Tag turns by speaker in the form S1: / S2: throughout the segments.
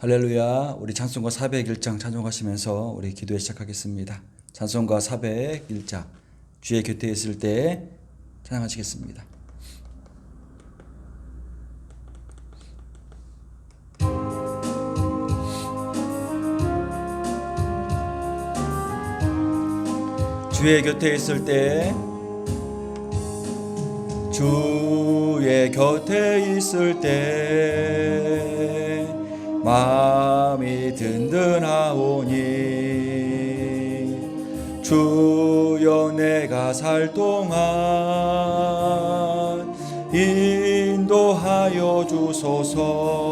S1: 할렐루야. 우리 찬송가 401장 찬송하시면서 우리 기도에 시작하겠습니다. 찬송가 401장 주의 곁에 있을 때 찬양하시겠습니다. 주의 곁에 있을 때 주의 곁에 있을 때 마음이 든든하오니 주여 내가 살 동안 인도하여 주소서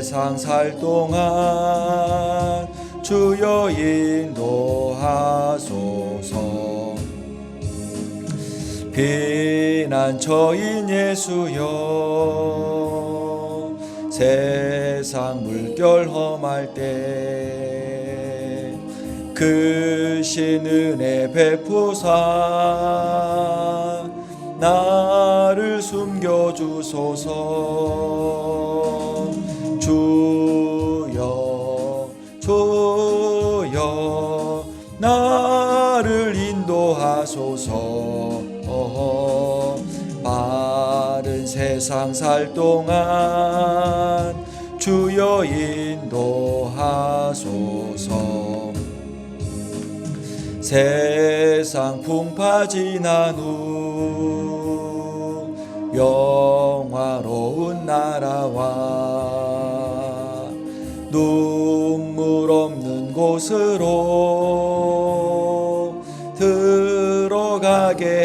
S1: 세상 살 동안 주여 인도하소서. 피난처인 예수여 세상 물결 험할 때 크신 은혜 베푸사 나를 숨겨주소서 인도하소서. 바른 세상 살 동안 주여 인도하소서. 세상 풍파 지난 후 영화로운 나라와 눈물 없는 곳으로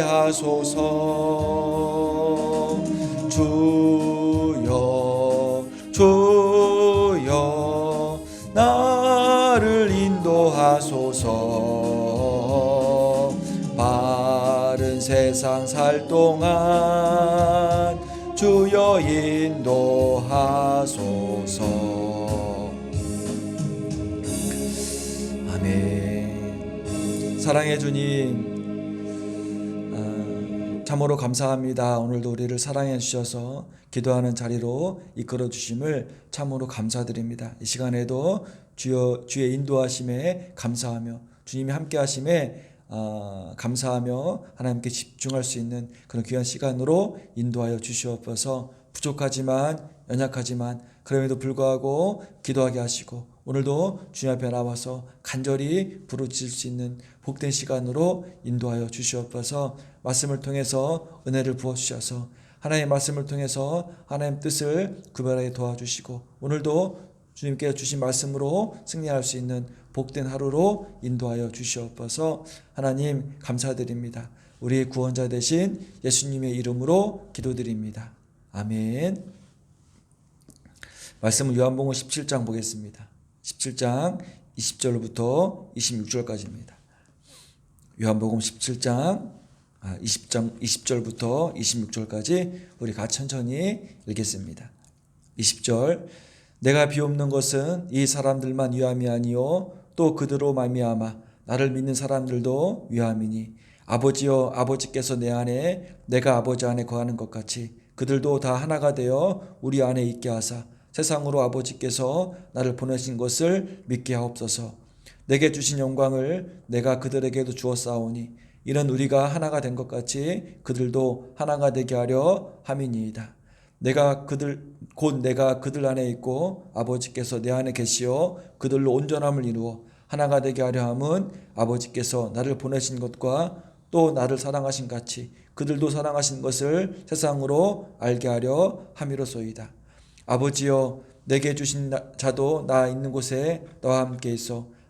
S1: 하소서. 주여 주여 나를 인도하소서. 바른 세상 살 동안 주여 인도하소서. 아멘. 사랑해 주님. 아, 참으로 감사합니다. 오늘도 우리를 사랑해 주셔서 기도하는 자리로 이끌어 주심을 참으로 감사드립니다. 이 시간에도 주여 주의 인도하심에 감사하며 주님이 함께 하심에 아, 감사하며 하나님께 집중할 수 있는 그런 귀한 시간으로 인도하여 주시옵소서. 부족하지만 연약하지만 그럼에도 불구하고 기도하게 하시고 오늘도 주님 앞에 나와서 간절히 부르짖을 수 있는 복된 시간으로 인도하여 주시옵소서. 말씀을 통해서 은혜를 부어 주셔서 하나님의 말씀을 통해서 하나님 뜻을 구별하게 도와주시고 오늘도 주님께 주신 말씀으로 승리할 수 있는 복된 하루로 인도하여 주시옵소서. 하나님 감사드립니다. 우리의 구원자 되신 예수님의 이름으로 기도드립니다. 아멘. 말씀은 요한복음 17장 보겠습니다. 17장 20절부터 26절까지입니다. 요한복음 17장 20장 20절부터 26절까지 우리 같이 천천히 읽겠습니다. 20절 내가 비옵는 것은 이 사람들만 위함이 아니요 또 그들로 말미암아 나를 믿는 사람들도 위함이니 아버지여 아버지께서 내 안에 내가 아버지 안에 거하는 것 같이 그들도 다 하나가 되어 우리 안에 있게 하사 세상으로 아버지께서 나를 보내신 것을 믿게 하옵소서 내게 주신 영광을 내가 그들에게도 주었사오니 이는 우리가 하나가 된 것 같이 그들도 하나가 되게 하려 함이니이다. 내가 그들 곧 내가 그들 안에 있고 아버지께서 내 안에 계시어 그들로 온전함을 이루어 하나가 되게 하려 함은 아버지께서 나를 보내신 것과 또 나를 사랑하신 같이 그들도 사랑하신 것을 세상으로 알게 하려 함이로소이다. 아버지여 내게 주신 자도 나 있는 곳에 너와 함께 있어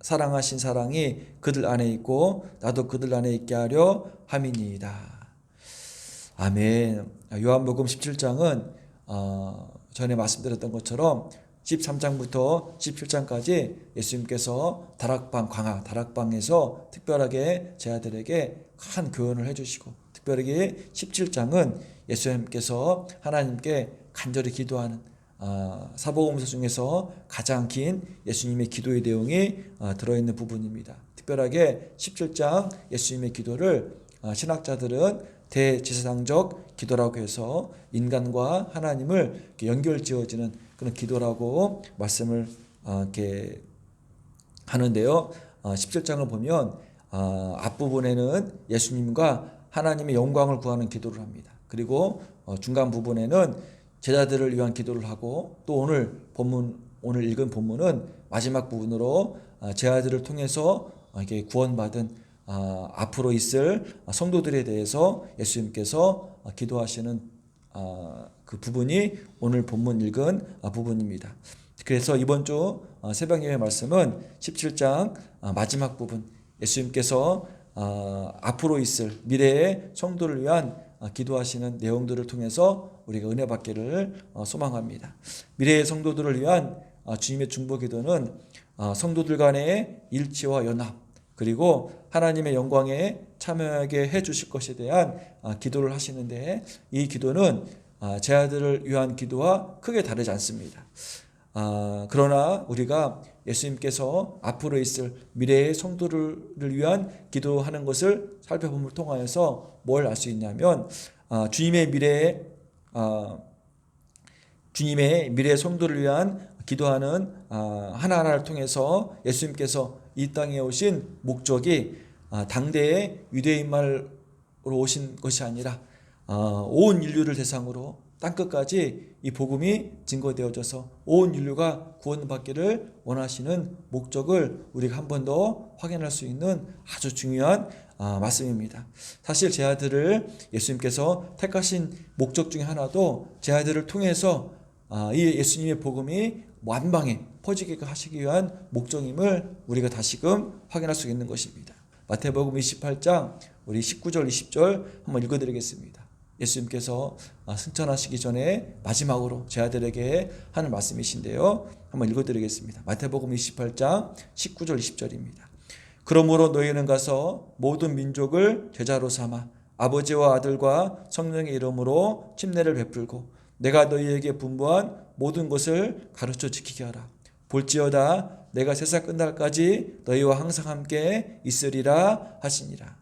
S1: 사랑하신 사랑이 그들 안에 있고 나도 그들 안에 있게 하려 함이니이다. 아멘. 요한복음 17장은 어, 전에 말씀드렸던 것처럼 13장부터 17장까지 예수님께서 다락방 광야 다락방에서 특별하게 제 아들에게 큰 교훈을 해주시고 특별하게 17장은 예수님께서 하나님께 간절히 기도하는 아, 사복음서 중에서 가장 긴 예수님의 기도의 내용이 아, 들어있는 부분입니다. 특별하게 17장 예수님의 기도를 아, 신학자들은 대지사상적 기도라고 해서 인간과 하나님을 이렇게 연결 지어지는 그런 기도라고 말씀을 아, 이렇게 하는데요. 아, 17장을 보면 아, 앞부분에는 예수님과 하나님의 영광을 구하는 기도를 합니다. 그리고 어, 중간 부분에는 제자들을 위한 기도를 하고 또 오늘 본문 오늘 읽은 본문은 마지막 부분으로 아, 제자들을 통해서 아, 이게 구원받은 아, 앞으로 있을 성도들에 대해서 예수님께서 아, 기도하시는 아, 그 부분이 오늘 본문 읽은 아, 부분입니다. 그래서 이번 주 아, 새벽 예배 말씀은 17장 아, 마지막 부분 예수님께서 아, 앞으로 있을 미래의 성도를 위한 아, 기도하시는 내용들을 통해서 우리가 은혜 받기를 어, 소망합니다. 미래의 성도들을 위한 아, 주님의 중보 기도는 아, 성도들 간의 일치와 연합 그리고 하나님의 영광에 참여하게 해 주실 것에 대한 아, 기도를 하시는데 이 기도는 아, 제 아들을 위한 기도와 크게 다르지 않습니다. 아, 그러나 우리가 예수님께서 앞으로 있을 미래의 성도를 위한 기도하는 것을 살펴봄을 통하여서 뭘 알 수 있냐면 아, 주님의 미래에 아, 주님의 미래 성도를 위한 기도하는 아, 하나하나를 통해서 예수님께서 이 땅에 오신 목적이 아, 당대의 유대인말로 오신 것이 아니라 아, 온 인류를 대상으로 땅 끝까지 이 복음이 증거되어져서 온 인류가 구원받기를 원하시는 목적을 우리가 한 번 더 확인할 수 있는 아주 중요한 아, 말씀입니다. 사실 제 아들을 예수님께서 택하신 목적 중에 하나도 제 아들을 통해서 아, 이 예수님의 복음이 완방에 퍼지게 하시기 위한 목적임을 우리가 다시금 확인할 수 있는 것입니다. 마태복음 28장 우리 19절 20절 한번 읽어드리겠습니다. 예수님께서 아, 승천하시기 전에 마지막으로 제 아들에게 하는 말씀이신데요. 한번 읽어드리겠습니다. 마태복음 28장 19절 20절입니다. 그러므로 너희는 가서 모든 민족을 제자로 삼아 아버지와 아들과 성령의 이름으로 침례를 베풀고 내가 너희에게 분부한 모든 것을 가르쳐 지키게 하라. 볼지어다 내가 세상 끝날까지 너희와 항상 함께 있으리라 하시니라.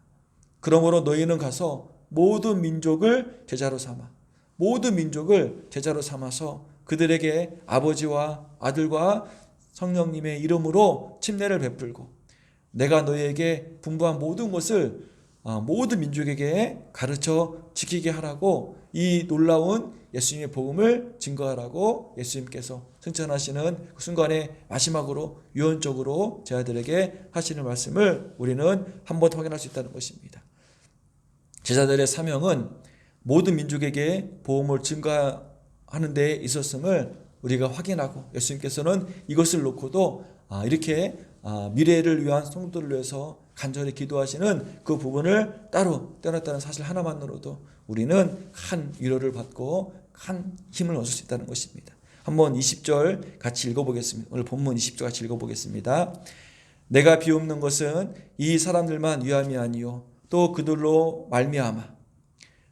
S1: 그러므로 너희는 가서 모든 민족을 제자로 삼아 모든 민족을 제자로 삼아서 그들에게 아버지와 아들과 성령님의 이름으로 침례를 베풀고 내가 너희에게 분부한 모든 것을 어, 모든 민족에게 가르쳐 지키게 하라고 이 놀라운 예수님의 복음을 증거하라고 예수님께서 승천하시는 그 순간에 마지막으로 유언적으로 제 아들에게 하시는 말씀을 우리는 한 번 확인할 수 있다는 것입니다. 제자들의 사명은 모든 민족에게 복음을 증가하는 데 있었음을 우리가 확인하고 예수님께서는 이것을 놓고도 아, 이렇게 아, 미래를 위한 성도를 위해서 간절히 기도하시는 그 부분을 따로 떼어놨다는 사실 하나만으로도 우리는 큰 위로를 받고 큰 힘을 얻을 수 있다는 것입니다. 한번 20절 같이 읽어보겠습니다. 오늘 본문 20절 같이 읽어보겠습니다. 내가 비옵는 것은 이 사람들만 위함이 아니요 또 그들로 말미암아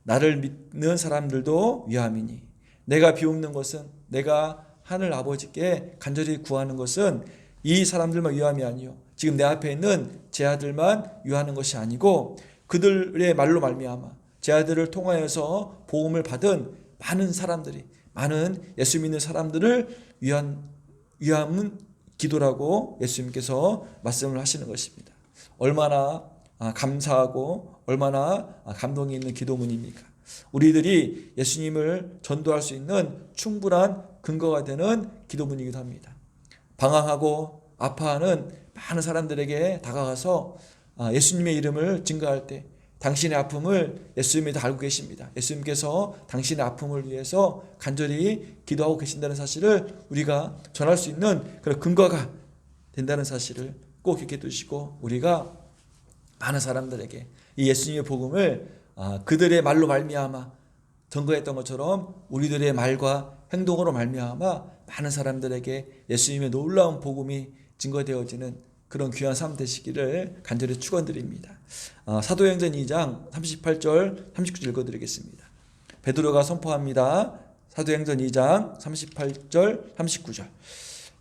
S1: 나를 믿는 사람들도 위함이니 내가 비옵는 것은 내가 하늘 아버지께 간절히 구하는 것은 이 사람들만 위함이 아니요 지금 내 앞에 있는 제 아들만 위하는 것이 아니고 그들의 말로 말미암아 제 아들을 통하여서 보험을 받은 많은 사람들이 많은 예수 믿는 사람들을 위한 위함은 기도라고 예수님께서 말씀을 하시는 것입니다. 얼마나 아, 감사하고 얼마나 감동이 있는 기도문입니까? 우리들이 예수님을 전도할 수 있는 충분한 근거가 되는 기도문이기도 합니다. 방황하고 아파하는 많은 사람들에게 다가가서 아, 예수님의 이름을 증거할 때 당신의 아픔을 예수님이 다 알고 계십니다. 예수님께서 당신의 아픔을 위해서 간절히 기도하고 계신다는 사실을 우리가 전할 수 있는 그런 근거가 된다는 사실을 꼭 기억해 두시고 우리가 많은 사람들에게 이 예수님의 복음을 아, 그들의 말로 말미암아 전거했던 것처럼 우리들의 말과 행동으로 말미암아 많은 사람들에게 예수님의 놀라운 복음이 증거되어지는 그런 귀한 삶 되시기를 간절히 축원드립니다. 아, 사도행전 2장 38절 39절 읽어드리겠습니다. 베드로가 선포합니다. 사도행전 2장 38절 39절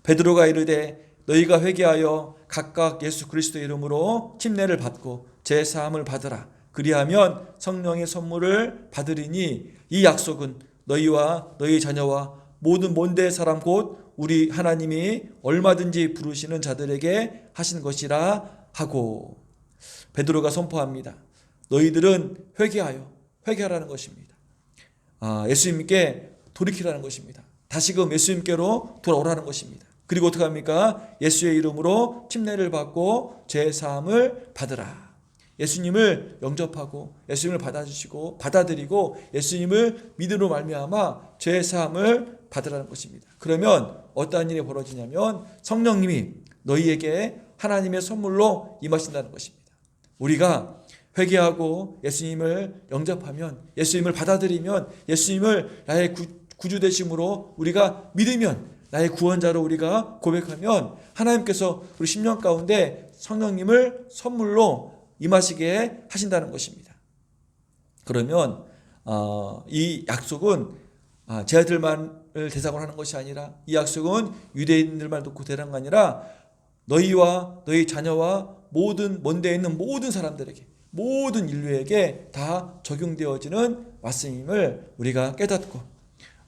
S1: 베드로가 이르되 너희가 회개하여 각각 예수 그리스도 이름으로 침례를 받고 제 사함을 받으라. 그리하면 성령의 선물을 받으리니 이 약속은 너희와 너희 자녀와 모든 먼데 사람 곧 우리 하나님이 얼마든지 부르시는 자들에게 하신 것이라 하고 베드로가 선포합니다. 너희들은 회개하여 회개하라는 것입니다. 아, 예수님께 돌이키라는 것입니다. 다시금 예수님께로 돌아오라는 것입니다. 그리고 어떻게 합니까? 예수의 이름으로 침례를 받고 죄 사함을 받으라. 예수님을 영접하고 예수님을 받아주시고 받아들이고 예수님을 믿음으로 말미암아 죄 사함을 받으라는 것입니다. 그러면 어떠한 일이 벌어지냐면 성령님이 너희에게 하나님의 선물로 임하신다는 것입니다. 우리가 회개하고 예수님을 영접하면 예수님을 받아들이면 예수님을 나의 구, 구주 되심으로 우리가 믿으면 나의 구원자로 우리가 고백하면 하나님께서 우리 10년 가운데 성령님을 선물로 임하시게 하신다는 것입니다. 그러면 어, 이 약속은 아, 제 아들만을 대상으로 하는 것이 아니라 이 약속은 유대인들만 놓고 대상이 아니라 너희와 너희 자녀와 모든 먼데 있는 모든 사람들에게 모든 인류에게 다 적용되어지는 말씀임을 우리가 깨닫고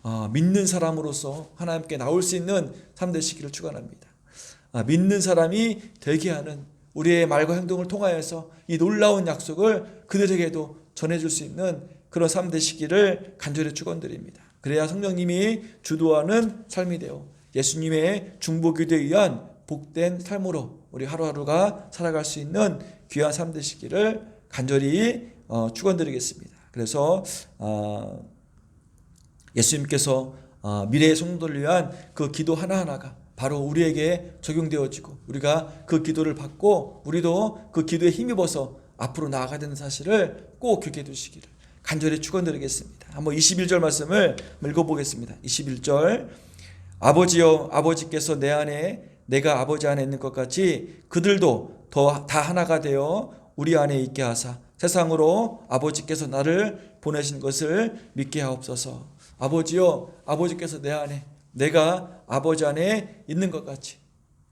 S1: 어, 믿는 사람으로서 하나님께 나올 수 있는 삶 되시기를 축원합니다. 아, 믿는 사람이 되게 하는 우리의 말과 행동을 통하여서 이 놀라운 약속을 그들에게도 전해줄 수 있는 그런 삶 되시기를 간절히 축원드립니다. 그래야 성령님이 주도하는 삶이 되어 예수님의 중보기도에 의한 복된 삶으로 우리 하루하루가 살아갈 수 있는 귀한 삶 되시기를 간절히 어, 축원드리겠습니다. 그래서 어, 예수님께서 어, 미래의 성도를 위한 그 기도 하나하나가 바로 우리에게 적용되어지고 우리가 그 기도를 받고 우리도 그 기도에 힘입어서 앞으로 나아가야 되는 사실을 꼭 기억해 두시기를 간절히 축원드리겠습니다. 한번 21절 말씀을 읽어보겠습니다. 21절 아버지여 아버지께서 내 안에 내가 아버지 안에 있는 것 같이 그들도 더 다 하나가 되어 우리 안에 있게 하사 세상으로 아버지께서 나를 보내신 것을 믿게 하옵소서. 아버지여 아버지께서 내 안에 내가 아버지 안에 있는 것 같이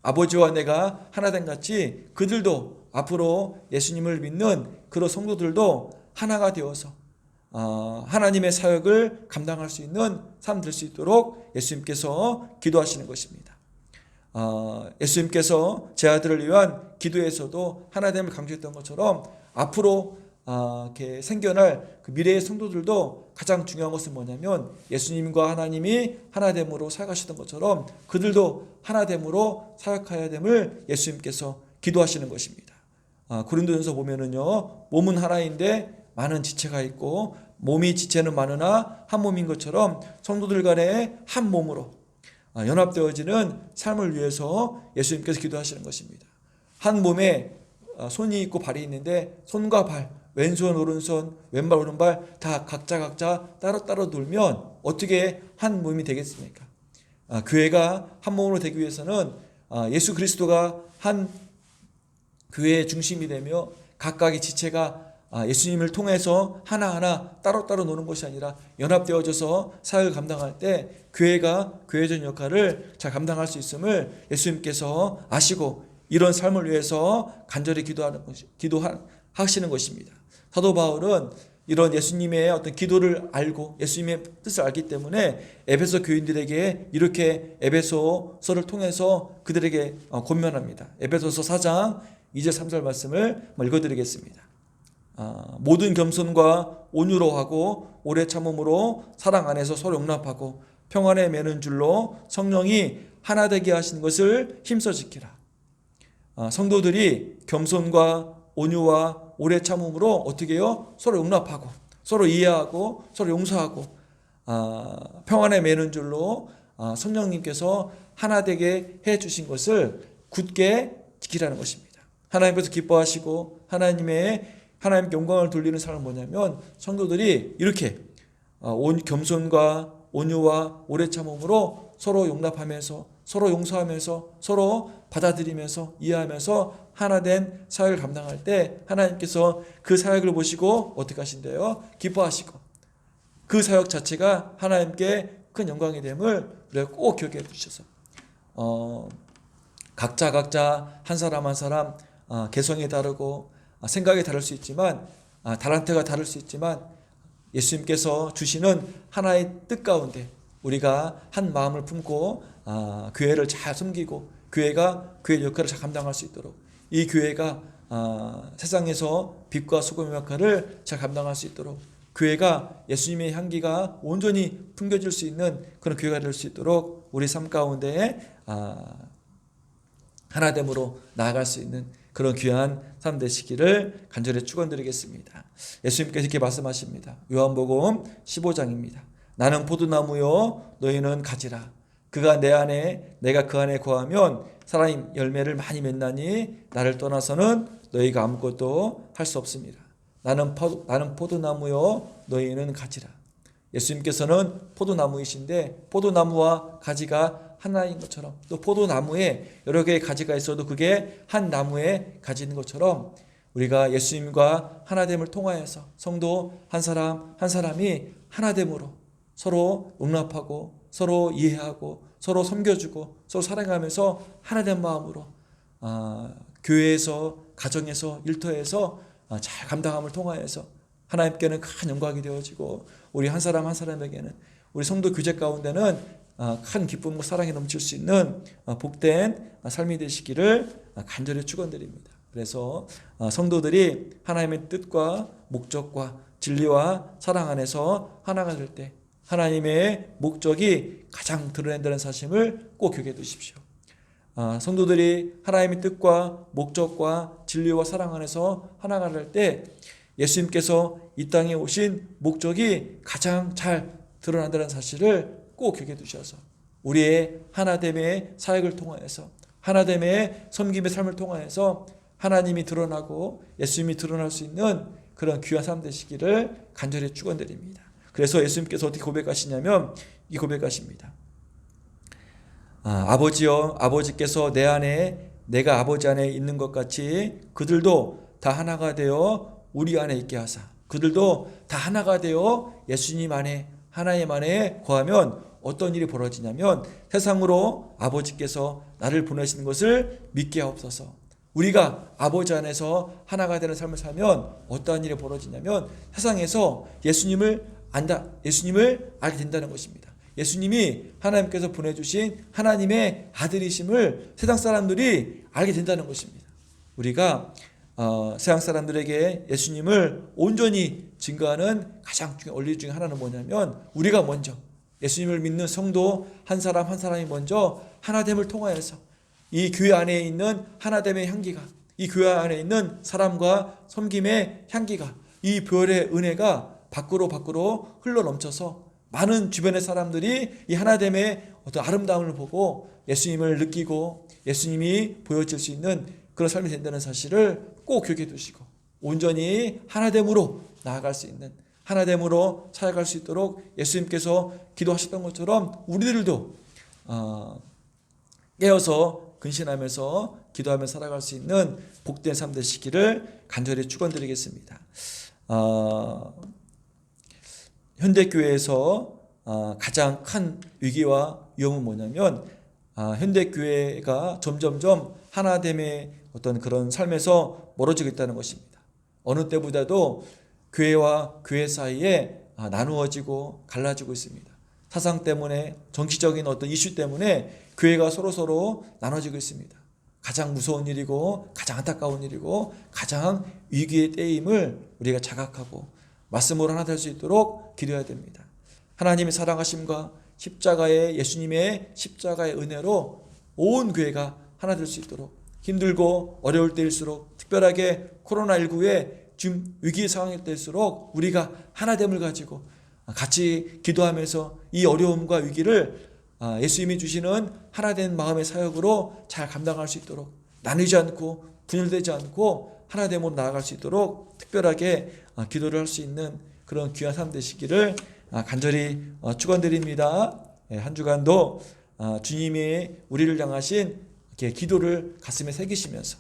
S1: 아버지와 내가 하나 된 같이 그들도 앞으로 예수님을 믿는 그런 성도들도 하나가 되어서 어, 하나님의 사역을 감당할 수 있는 삶 될 수 있도록 예수님께서 기도하시는 것입니다. 어, 예수님께서 제 아들을 위한 기도에서도 하나됨을 강조했던 것처럼 앞으로 어, 이렇게 생겨날 그 미래의 성도들도 가장 중요한 것은 뭐냐면 예수님과 하나님이 하나됨으로 사역하시던 것처럼 그들도 하나됨으로 사역하여야 됨을 예수님께서 기도하시는 것입니다. 아, 고린도전서 보면은요 몸은 하나인데 많은 지체가 있고 몸이 지체는 많으나 한 몸인 것처럼 성도들 간에 한 몸으로 아, 연합되어지는 삶을 위해서 예수님께서 기도하시는 것입니다. 한 몸에 아, 손이 있고 발이 있는데 손과 발 왼손 오른손 왼발 오른발 다 각자 각자 따로 따로 돌면 어떻게 한 몸이 되겠습니까? 아, 교회가 한 몸으로 되기 위해서는 아, 예수 그리스도가 한 교회의 중심이 되며 각각의 지체가 아, 예수님을 통해서 하나하나 따로따로 노는 것이 아니라 연합되어져서 사역을 감당할 때 교회가 교회적 역할을 잘 감당할 수 있음을 예수님께서 아시고 이런 삶을 위해서 간절히 기도하는 것이 기도하시는 것입니다. 사도 바울은 이런 예수님의 어떤 기도를 알고 예수님의 뜻을 알기 때문에 에베소 교인들에게 이렇게 에베소서를 통해서 그들에게 어, 권면합니다. 에베소서 4장 2절 3절 말씀을 읽어드리겠습니다. 아, 모든 겸손과 온유로 하고 오래 참음으로 사랑 안에서 서로 용납하고 평안에 매는 줄로 성령이 하나 되게 하신 것을 힘써 지키라. 아, 성도들이 겸손과 온유와 오래 참음으로 어떻게 해요? 서로 용납하고 서로 이해하고 서로 용서하고 아, 평안에 매는 줄로 아, 성령님께서 하나 되게 해 주신 것을 굳게 지키라는 것입니다. 하나님께서 기뻐하시고 하나님의 하나님 영광을 돌리는 삶은 뭐냐면 성도들이 이렇게 어, 온 겸손과 온유와 오래 참음으로 서로 용납하면서 서로 용서하면서 서로 받아들이면서 이해하면서 하나 된 사역을 감당할 때 하나님께서 그 사역을 보시고 어떻게 하신대요? 기뻐하시고 그 사역 자체가 하나님께 큰 영광이 됨을 우리가 꼭 기억해 주셔서 어, 각자 각자 한 사람 한 사람 아, 개성이 다르고 아, 생각이 다를 수 있지만 아, 달란트가 다를 수 있지만 예수님께서 주시는 하나의 뜻 가운데 우리가 한 마음을 품고 아, 교회를 잘 섬기고 교회가 교회 역할을 잘 감당할 수 있도록 이 교회가 아, 세상에서 빛과 소금의 역할을 잘 감당할 수 있도록 교회가 예수님의 향기가 온전히 풍겨질 수 있는 그런 교회가 될 수 있도록 우리 삶 가운데 아, 하나됨으로 나아갈 수 있는 그런 귀한 삶 되시기를 간절히 축원드리겠습니다. 예수님께서 이렇게 말씀하십니다. 요한복음 15장입니다. 나는 포도나무요 너희는 가지라. 그가 내 안에 내가 그 안에 거하면 사람 열매를 많이 맺나니 나를 떠나서는 너희가 아무것도 할 수 없습니다. 나는 포도, 나는 포도나무요 너희는 가지라. 예수님께서는 포도나무이신데 포도나무와 가지가 하나인 것처럼 또 포도나무에 여러 개의 가지가 있어도 그게 한 나무에 가지는 것처럼 우리가 예수님과 하나됨을 통하여서 성도 한 사람 한 사람이 하나됨으로 서로 용납하고 서로 이해하고 서로 섬겨주고 서로 사랑하면서 하나 된 마음으로 아, 교회에서 가정에서 일터에서 아, 잘 감당함을 통하여서 하나님께는 큰 영광이 되어지고 우리 한 사람 한 사람에게는 우리 성도 교제 가운데는 아, 큰 기쁨과 사랑이 넘칠 수 있는 아, 복된 삶이 되시기를 간절히 축원드립니다. 그래서 성도들이 하나님의 뜻과 목적과 진리와 사랑 안에서 하나가 될 때 하나님의 목적이 가장 드러낸다는 사실을 꼭 기억해 두십시오. 성도들이 하나님의 뜻과 목적과 진리와 사랑 안에서 하나가 될 때 예수님께서 이 땅에 오신 목적이 가장 잘 드러난다는 사실을 꼭 기억해 두셔서 우리의 하나됨의 사역을 통하여서 하나됨의 섬김의 삶을 통하여서 하나님이 드러나고 예수님이 드러날 수 있는 그런 귀한 삶 되시기를 간절히 축원드립니다. 그래서 예수님께서 어떻게 고백하시냐면 이 고백하십니다. 아, 아버지여 아버지께서 내 안에 내가 아버지 안에 있는 것 같이 그들도 다 하나가 되어 우리 안에 있게 하사 그들도 다 하나가 되어 예수님 안에 하나님 안에 거하면 어떤 일이 벌어지냐면 세상으로 아버지께서 나를 보내시는 것을 믿게 하옵소서. 우리가 아버지 안에서 하나가 되는 삶을 살면 어떠한 일이 벌어지냐면 세상에서 예수님을 안다, 예수님을 알게 된다는 것입니다. 예수님이 하나님께서 보내주신 하나님의 아들이심을 세상 사람들이 알게 된다는 것입니다. 우리가 어, 세상 사람들에게 예수님을 온전히 증거하는 가장 중요한 원리 중에 하나는 뭐냐면 우리가 먼저 예수님을 믿는 성도 한 사람 한 사람이 먼저 하나됨을 통하여서 이 교회 안에 있는 하나됨의 향기가 이 교회 안에 있는 사람과 섬김의 향기가 이 별의 은혜가 밖으로 밖으로 흘러 넘쳐서 많은 주변의 사람들이 이 하나됨의 어떤 아름다움을 보고 예수님을 느끼고 예수님이 보여질 수 있는 그런 삶이 된다는 사실을 꼭 기억해 두시고 온전히 하나됨으로 나아갈 수 있는 하나됨으로 살아갈 수 있도록 예수님께서 기도하셨던 것처럼 우리들도 어, 깨어서 근신하면서 기도하며 살아갈 수 있는 복된 삶 되시기를 간절히 축원드리겠습니다. 어, 현대 교회에서 어, 가장 큰 위기와 위험은 뭐냐면 어, 현대 교회가 점점점 하나됨의 어떤 그런 삶에서 멀어지고 있다는 것입니다. 어느 때보다도 교회와 교회 사이에 아, 나누어지고 갈라지고 있습니다. 사상 때문에 정치적인 어떤 이슈 때문에 교회가 서로 서로 나눠지고 있습니다. 가장 무서운 일이고 가장 안타까운 일이고 가장 위기의 때임을 우리가 자각하고 말씀으로 하나 될 수 있도록 기도해야 됩니다. 하나님의 사랑하심과 십자가의 예수님의 십자가의 은혜로 온 교회가 하나 될 수 있도록 힘들고 어려울 때일수록 특별하게 코로나19에 지금 위기 상황일 때일수록 우리가 하나됨을 가지고 같이 기도하면서 이 어려움과 위기를 아, 예수님이 주시는 하나된 마음의 사역으로 잘 감당할 수 있도록 나누지 않고 분열되지 않고 하나됨으로 나아갈 수 있도록 특별하게 아, 기도를 할 수 있는 그런 귀한 삶 되시기를 아, 간절히 어, 축원드립니다. 예, 한 주간도 아, 주님이 우리를 향하신 기도를 가슴에 새기시면서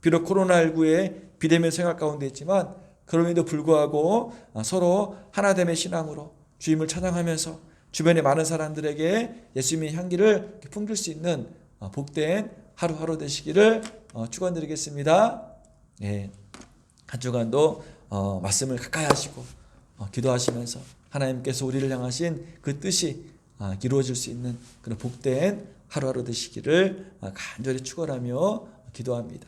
S1: 비록 코로나19의 비대면 생활 가운데 있지만 그럼에도 불구하고 아, 서로 하나됨의 신앙으로 주님을 찬양하면서 주변의 많은 사람들에게 예수님의 향기를 풍길 수 있는 어, 복된 하루하루 되시기를 어, 축원드리겠습니다. 예, 한 주간도 어, 말씀을 가까이 하시고 어, 기도하시면서 하나님께서 우리를 향하신 그 뜻이 아, 이루어질 수 있는 그런 복된 하루하루 되시기를 아, 간절히 축원하며 기도합니다.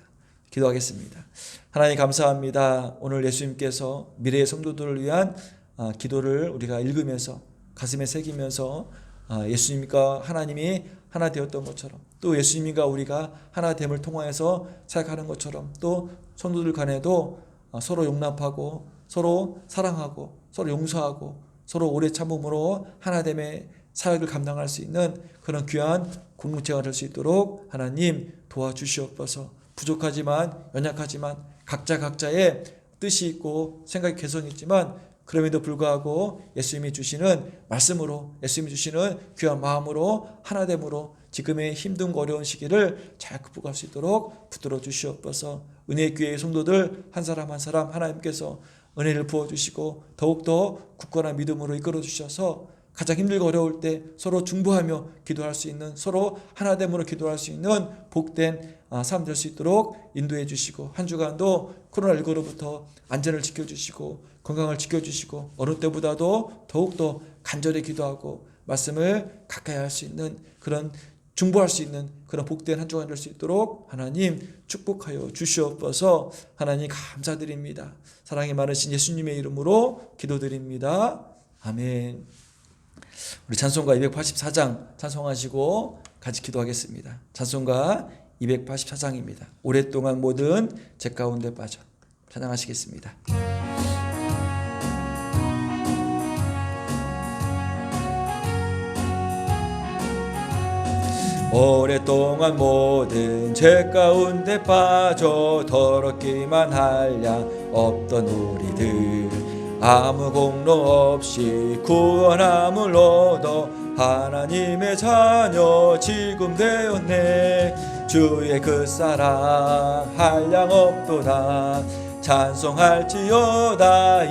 S1: 기도하겠습니다. 하나님 감사합니다. 오늘 예수님께서 미래의 성도들을 위한 아, 기도를 우리가 읽으면서 가슴에 새기면서 아, 예수님과 하나님이 하나 되었던 것처럼 또 예수님과 우리가 하나 됨을 통하여서 생각하는 것처럼 또 성도들 간에도 아, 서로 용납하고 서로 사랑하고 서로 용서하고 서로 오래 참음으로 하나됨의 사역을 감당할 수 있는 그런 귀한 공동체가 될 수 있도록 하나님 도와주시옵소서. 부족하지만 연약하지만 각자 각자의 뜻이 있고 생각이 개성이 있지만 그럼에도 불구하고 예수님이 주시는 말씀으로 예수님이 주시는 귀한 마음으로 하나됨으로 지금의 힘든 어려운 시기를 잘 극복할 수 있도록 붙들어 주시옵소서. 은혜의 교회의 성도들 한 사람 한 사람 하나님께서 은혜를 부어 주시고 더욱더 굳건한 믿음으로 이끌어 주셔서 가장 힘들고 어려울 때 서로 중보하며 기도할 수 있는 서로 하나됨으로 기도할 수 있는 복된 아, 삶될 수 있도록 인도해 주시고 한 주간도 코로나19로부터 안전을 지켜 주시고 건강을 지켜 주시고 어느 때보다도 더욱더 간절히 기도하고 말씀을 가까이 할 수 있는 그런 중보할 수 있는 그런 복된 한 주간 될 수 있도록 하나님 축복하여 주시옵소서 하나님 감사드립니다. 사랑이 많으신 예수님의 이름으로 기도드립니다. 아멘. 우리 찬송가 284장 찬송하시고 같이 기도하겠습니다. 찬송가 284장입니다. 오랫동안 모든 제 가운데 빠져 찬양하시겠습니다. 오랫동안 모든 죄 가운데 빠져 더럽기만 할량 없던 우리들. 아무 공로 없이 구원함을 얻어 하나님의 자녀 지금 되었네. 주의 그 사랑 한량 없도다. 찬송할지어다.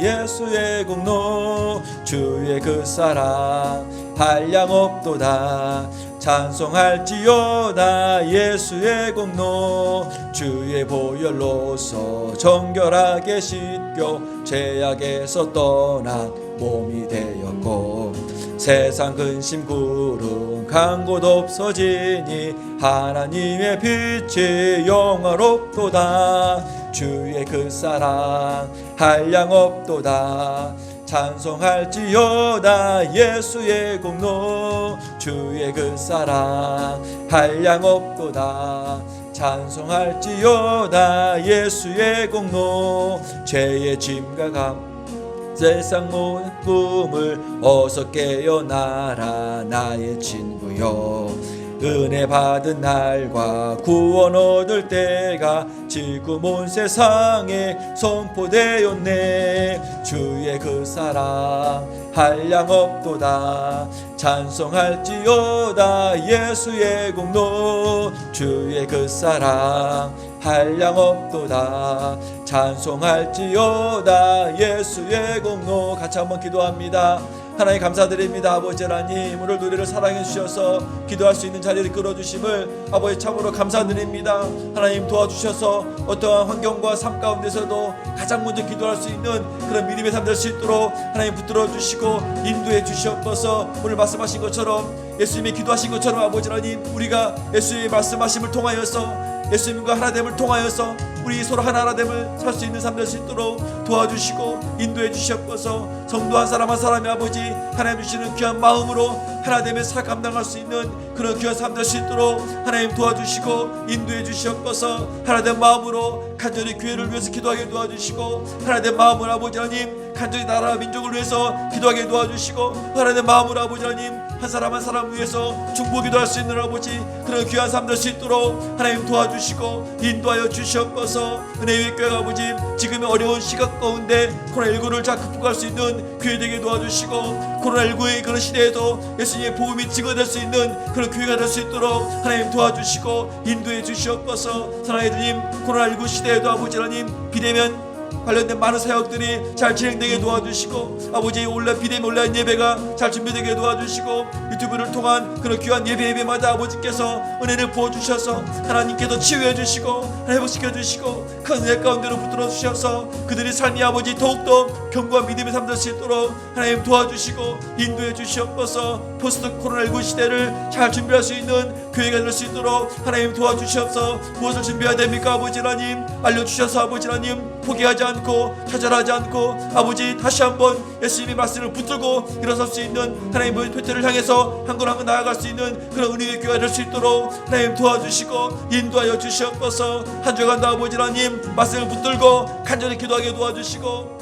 S1: 예수의 공로. 주의 그 사랑 한량 없도다 찬송할지어다 예수의 공로 주의 보혈로서 정결하게 씻겨 죄악에서 떠난 몸이 되었고 세상 근심 구름 간곳 없어지니 하나님의 빛이 영화롭도다. 주의 그 사랑 한량 없도다. 찬송할지어다 예수의 공로 주의 그 사랑 한량 없도다. 찬송할지어다. 예수의 공로 죄의 짐과 감 세상 모든 꿈을 어서 깨어나라. 나의 친구여 은혜 받은 날과 구원 얻을 때가 지금 온 세상에 선포되었네. 주의 그 사랑 한량 없도다. 찬송할지어다. 예수의 공로. 주의 그 사랑 한량 없도다. 찬송할지어다. 예수의 공로. 같이 한번 기도합니다 하나님 감사드립니다. 아버지 하나님 오늘 노래를 사랑해 주셔서 기도할 수 있는 자리를 끌어주심을 아버지 참으로 감사드립니다. 하나님 도와주셔서 어떠한 환경과 삶 가운데서도 가장 먼저 기도할 수 있는 그런 믿음의 삶 될 수 있도록 하나님 붙들어 주시고 인도해 주시옵소서. 오늘 말씀하신 것처럼 예수님이 기도하신 것처럼 아버지 하나님 우리가 예수님의 말씀하심을 통하여서 예수님과 하나됨을 통하여서 우리 서로 하나됨을 살 수 있는 삶 될 수 있도록 도와주시고 인도해 주시옵소서. 성도 한 사람 한 사람의 아버지 하나님 주시는 귀한 마음으로 하나됨의 살 감당할 수 있는 그런 귀한 삶 될 수 있도록 하나님 도와주시고 인도해 주시옵소서. 하나된 마음으로 간절히 교회를 위해서 기도하게 도와주시고 하나된 마음으로 아버지 하나님 간절히 나라 민족을 위해서 기도하게 도와주시고 하나님의 마음으로 아버지 하나님 한 사람 한 사람 위해서 중보 기도 할 수 있는 아버지 그런 귀한 삶 될 수 있도록 하나님 도와주시고 인도하여 주시옵소서. 은혜의 교회 아버지 지금의 어려운 시각 가운데 코로나19를 잘 극복할 수 있는 교회 되게 도와주시고 코로나19의 그런 시대에도 예수님의 복음이 증거될 수 있는 그런 교회가 될 수 있도록 하나님 도와주시고 인도해 주시옵소서. 사랑의 주님 코로나19 시대에도 아버지 하나님 비대면 관련된 많은 사역들이 잘 진행되게 도와주시고 아버지 온라인 비대면 온라인 예배가 잘 준비되게 도와주시고 유튜브를 통한 그런 귀한 예배 예배마다 아버지께서 은혜를 부어주셔서 하나님께서 치유해 주시고 회복시켜 주시고 큰 은혜 가운데로 붙들어 주셔서 그들의 삶이 아버지 더욱더 견고한 믿음의 삶될수 있도록 하나님 도와주시고 인도해 주시옵소서. 포스트 코로나19 시대를 잘 준비할 수 있는 교회가 될 수 있도록 하나님 도와주시옵소서. 무엇을 준비해야 됩니까 아버지 하나님? 알려주셔서 아버지 하나님 포기하지 않고 좌절하지 않고 아버지 다시 한번 예수님의 말씀을 붙들고 일어설 수 있는 하나님의 퇴퇴를 향해서 한 걸 한 걸 나아갈 수 있는 그런 은혜의 교회가 될 수 있도록 하나님 도와주시고 인도하여 주시옵소서. 한 주간도 아버지 하나님 말씀을 붙들고 간절히 기도하게 도와주시고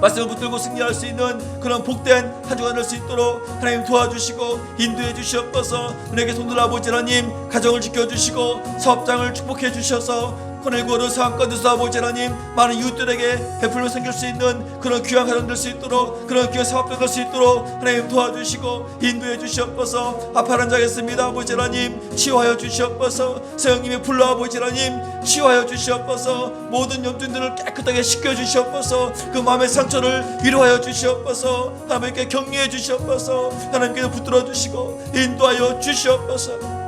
S1: 말씀을 붙들고 승리할 수 있는 그런 복된 한 주간 될수 있도록 하나님 도와주시고 인도해 주시옵소서. 은혜의 손들 아버지 하나님 가정을 지켜주시고 사업장을 축복해 주셔서 코넬고를 상권에서 아버지 하나님 많은 이웃들에게 베풀며 생길 수 있는 그런 귀한 가정 될 수 있도록 그런 귀한 사업들 될수 있도록 하나님 도와주시고 인도해 주시옵소서. 아파한 자겠습니다. 아버지 하나님 치유하여 주시옵소서. 세영님의 불러 아버지 하나님 치유하여 주시옵소서. 모든 염증들을 깨끗하게 씻겨 주시옵소서. 그 마음의 상처를 위로하여 주시옵소서. 하나님께 격려해 주시옵소서. 하나님께 붙들어 주시고 인도하여 주시옵소서